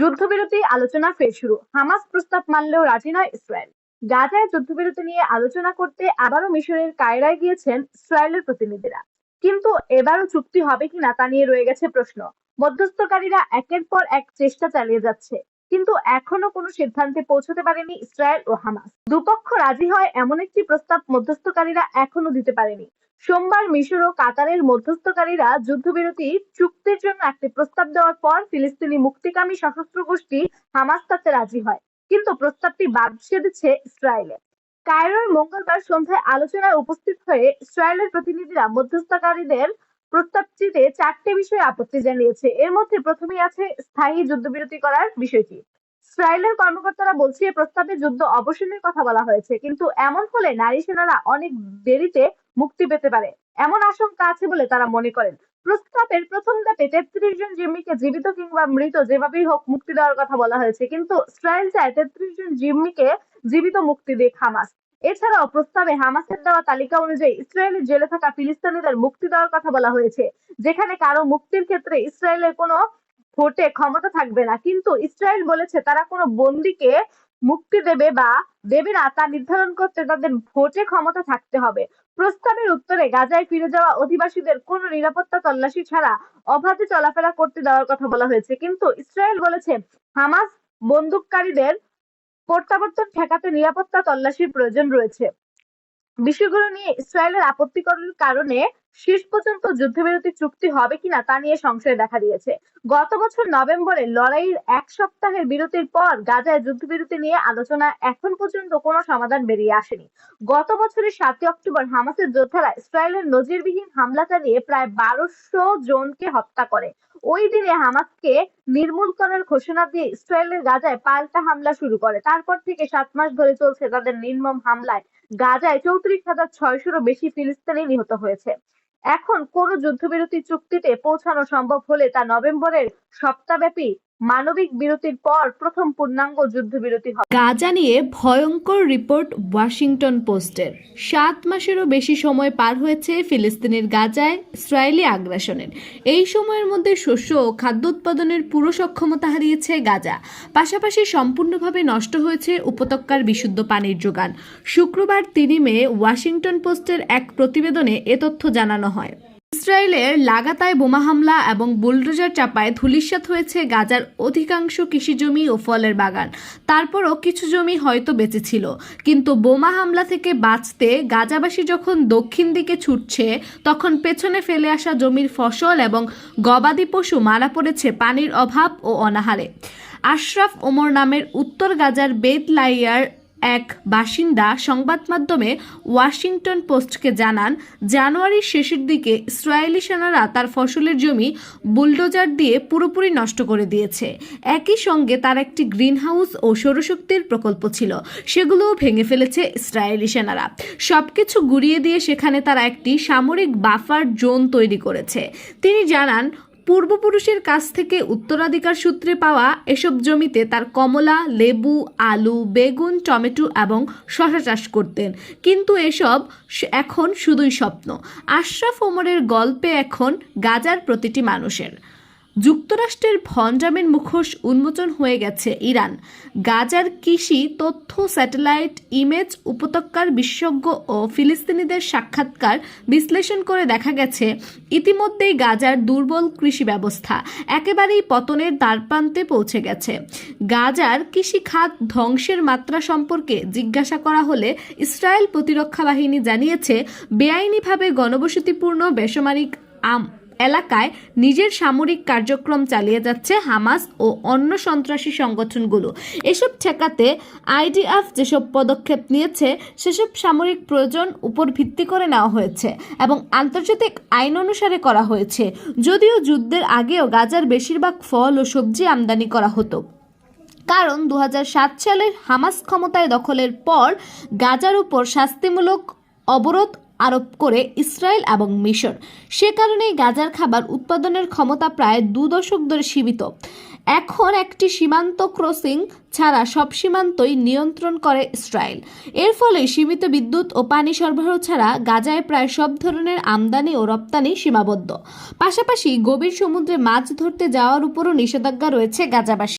যুদ্ধবিরতি আলোচনা ফের শুরু। হামাস প্রস্তাব মানলেও রাজি নয় ইসরায়েল। গাজায় যুদ্ধবিরতি নিয়ে আলোচনা করতে আবারও মিশরের কায়রায় গিয়েছেন ইসরায়েলের প্রতিনিধিরা। কিন্তু এবারও চুক্তি হবে কিনা তা নিয়ে রয়ে গেছে প্রশ্ন। মধ্যস্থকারীরা একের পর এক চেষ্টা চালিয়ে যাচ্ছে। কিন্তু এখনও কোনো সিদ্ধান্তে পৌঁছতে পারেনি ইসরায়েল ও হামাস। দুপক্ষ রাজি হয় এমন একটি প্রস্তাব মধ্যস্থকারীরা এখনও দিতে পারেনি। সোমবার মিশর ও কাতারের মধ্যস্থকারীরা যুদ্ধবিরতি চুক্তির জন্য একটি প্রস্তাব দেওয়ার পর ফিলিস্তিনি মুক্তিকামী সশস্ত্র গোষ্ঠী হামাস তাতে রাজি হয়। কিন্তু প্রস্তাবটি বাদ দিচ্ছে ইসরায়েলে। কায়রোয় মঙ্গলবার সন্ধ্যায় আলোচনায় উপস্থিত হয়ে ইসরায়েলের প্রতিনিধিরা মধ্যস্থকারীদের প্রস্তাবটিতে চারটে বিষয়ে আপত্তি জানিয়েছে। এর মধ্যে প্রথমেই আছে স্থায়ী যুদ্ধবিরতি করার বিষয়টি। ইসরায়েলের কর্মকর্তারা বলছে প্রস্তাবে যুদ্ধ অবসানের কথা বলা হয়েছে, কিন্তু এমন হলে নারী সেনারা অনেক দেরিতে মুক্তি পেতে পারে। এমন আশঙ্কা আছে বলে তারা মনে করেন। প্রস্তাবের প্রথম ধাপে তেত্রিশ জন জিম্মিকে জীবিত কিংবা মৃত যেভাবেই হোক মুক্তি দেওয়ার কথা বলা হয়েছে, কিন্তু ইসরায়েল চায় তেত্রিশ জন জিম্মিকে জীবিত মুক্তি দিক হামাস এছাড়াও প্রস্তাবে হামাসের দেওয়া তালিকা অনুযায়ী ইসরায়েলের জেলে থাকা ফিলিস্তিনিদের মুক্তি দেওয়ার কথা বলা হয়েছে, যেখানে কারও মুক্তির ক্ষেত্রে ইসরায়েলের কোনো ভোটে ক্ষমতা থাকবে না। কিন্তু ইসরায়েল বলেছে তারা কোনো বন্দিকে মুক্তি দেবে বা দেবে না, তা নির্ধারণ করতে তাদের ভোটে ক্ষমতা থাকতে হবে। প্রস্তাবের উত্তরে গাজায় ফিরে যাওয়া অধিবাসীদের কোনো নিরাপত্তা তল্লাশি ছাড়া অবাধে চলাফেরা করতে দেওয়ার কথা বলা হয়েছে। কিন্তু ইসরায়েল বলেছে হামাস বন্দুককারীদের প্রত্যাবর্তন ঠেকাতে নিরাপত্তা তল্লাশির প্রয়োজন রয়েছে। বিষয়গুলো নিয়ে ইসরায়েলের আপত্তিকরের কারণে শেষ পর্যন্ত যুদ্ধবিরতি চুক্তি হবে কিনা তা নিয়ে সংশয় দেখা দিয়েছে। গত বছর নভেম্বরে লড়াইয়ের এক সপ্তাহের বিরতির পর গাজায় যুদ্ধবিরতি নিয়ে আলোচনা এখন পর্যন্ত কোনো সমাধান বেরিয়ে আসেনি। গত বছরের সাতই অক্টোবর হামাসের যোদ্ধারা ইসরায়েলের নজিরবিহীন হামলা চালিয়ে প্রায় বারোশো জনকে হত্যা করে। ওই দিনে হামাসকে নির্মূল করার ঘোষণা দিয়ে ইসরায়েলের গাজায় পাল্টা হামলা শুরু করে। তারপর থেকে সাত মাস ধরে চলছে তাদের নির্মম হামলায়। গাজায় চৌত্রিশ হাজার ছয়শোরও বেশি ফিলিস্তিনি নিহত হয়েছে। এখন কোন যুদ্ধবিরতি চুক্তিতে পৌঁছানো সম্ভব হলে তা নভেম্বরের সপ্তাহব্যাপী মানবিক বিরতির পর প্রথম পূর্ণাঙ্গ যুদ্ধবিরতি হবে। গাজা নিয়ে ভয়ঙ্কর রিপোর্ট ওয়াশিংটন পোস্টের। সাত মাসেরও বেশি সময় পার হয়েছে ফিলিস্তিনের গাজায় ইসরায়েলি আগ্রাসনের। এই সময়ের মধ্যে শস্য ও খাদ্য উৎপাদনের পুরো সক্ষমতা হারিয়েছে গাজা। পাশাপাশি সম্পূর্ণভাবে নষ্ট হয়েছে উপত্যকার বিশুদ্ধ পানির যোগান। শুক্রবার তিন মে ওয়াশিংটন পোস্টের এক প্রতিবেদনে এ তথ্য জানানো হয়। ইসরায়েলের লাগাতায় বোমা হামলা এবং বুলডোজার চাপায় ধূলিসাৎ হয়েছে গাজার অধিকাংশ কৃষিজমি ও ফলের বাগান। তারপরও কিছু জমি হয়তো বেঁচে ছিল কিন্তু বোমা হামলা থেকে বাঁচতে গাজাবাসী যখন দক্ষিণ দিকে ছুটছে, তখন পেছনে ফেলে আসা জমির ফসল এবং গবাদি পশু মারা পড়েছে পানির অভাব ও অনাহারে। আশরাফ ওমর নামের উত্তর গাজার বেতলাইয়ার এক বাসিন্দা সংবাদ মাধ্যমে ওয়াশিংটন পোস্টকে জানান জানুয়ারির শেষের দিকে ইসরায়েলি সেনারা তার ফসলের জমি বুলডোজার দিয়ে পুরোপুরি নষ্ট করে দিয়েছে। একই সঙ্গে তার একটি গ্রিনহাউস ও সৌরশক্তির প্রকল্প ছিল। সেগুলোও ভেঙে ফেলেছে ইসরায়েলি সেনারা। সবকিছু গুড়িয়ে দিয়ে সেখানে তারা একটি সামরিক বাফার জোন তৈরি করেছে। তিনি জানান পূর্বপুরুষের কাছ থেকে উত্তরাধিকার সূত্রে পাওয়া এসব জমিতে তার কমলা, লেবু, আলু, বেগুন, টমেটো এবং শশা চাষ করতেন। কিন্তু এসব এখন শুধুই স্বপ্ন। আশরাফ ওমরের গল্পে এখন গাজার প্রতিটি মানুষের। যুক্তরাষ্ট্রের ভঞ্জামের মুখোশ উন্মোচন হয়ে গেছে ইরান। গাজার কৃষি, তথ্য, স্যাটেলাইট, ইমেজ উপত্যকার বিশেষজ্ঞ ও ফিলিস্তিনিদের সাক্ষাৎকার বিশ্লেষণ করে দেখা গেছে, ইতিমধ্যেই গাজার দুর্বল কৃষি ব্যবস্থা একেবারেই পতনের দ্বারপ্রান্তে পৌঁছে গেছে। গাজার কৃষি খাত ধ্বংসের মাত্রা সম্পর্কে জিজ্ঞাসা করা হলে ইসরায়েল প্রতিরক্ষা বাহিনী জানিয়েছে, বেআইনিভাবে গণবসতিপূর্ণ বেসামরিক আম এলাকায় নিজের সামরিক কার্যক্রম চালিয়ে যাচ্ছে হামাস ও অন্য সন্ত্রাসী সংগঠনগুলো। এসব ঠেকাতে আইডিএফ যেসব পদক্ষেপ নিয়েছে, সেসব সামরিক প্রয়োজন উপর ভিত্তি করে নেওয়া হয়েছে এবং আন্তর্জাতিক আইন অনুসারে করা হয়েছে। যদিও যুদ্ধের আগেও গাজার বেশিরভাগ ফল ও সবজি আমদানি করা হতো। কারণ দু হাজার সাত সালের হামাস ক্ষমতায় দখলের পর গাজার উপর শাস্তিমূলক অবরোধ আরোপ করে ইসরায়েল এবং মিশর। সে কারণেই গাজার খাবার উৎপাদনের ক্ষমতা প্রায় দু দশক ধরে সীমিত। এখন একটি সীমান্ত ক্রসিং ছাড়া সব সীমান্তই নিয়ন্ত্রণ করে ইসরায়েল। এর ফলে সীমিত বিদ্যুৎ ও পানি সরবরাহ ছাড়া গাজায় প্রায় সব ধরনের আমদানি ও রপ্তানি সীমাবদ্ধ। পাশাপাশি গভীর সমুদ্রে মাছ ধরতে যাওয়ার উপরও নিষেধাজ্ঞা রয়েছে গাজাবাসী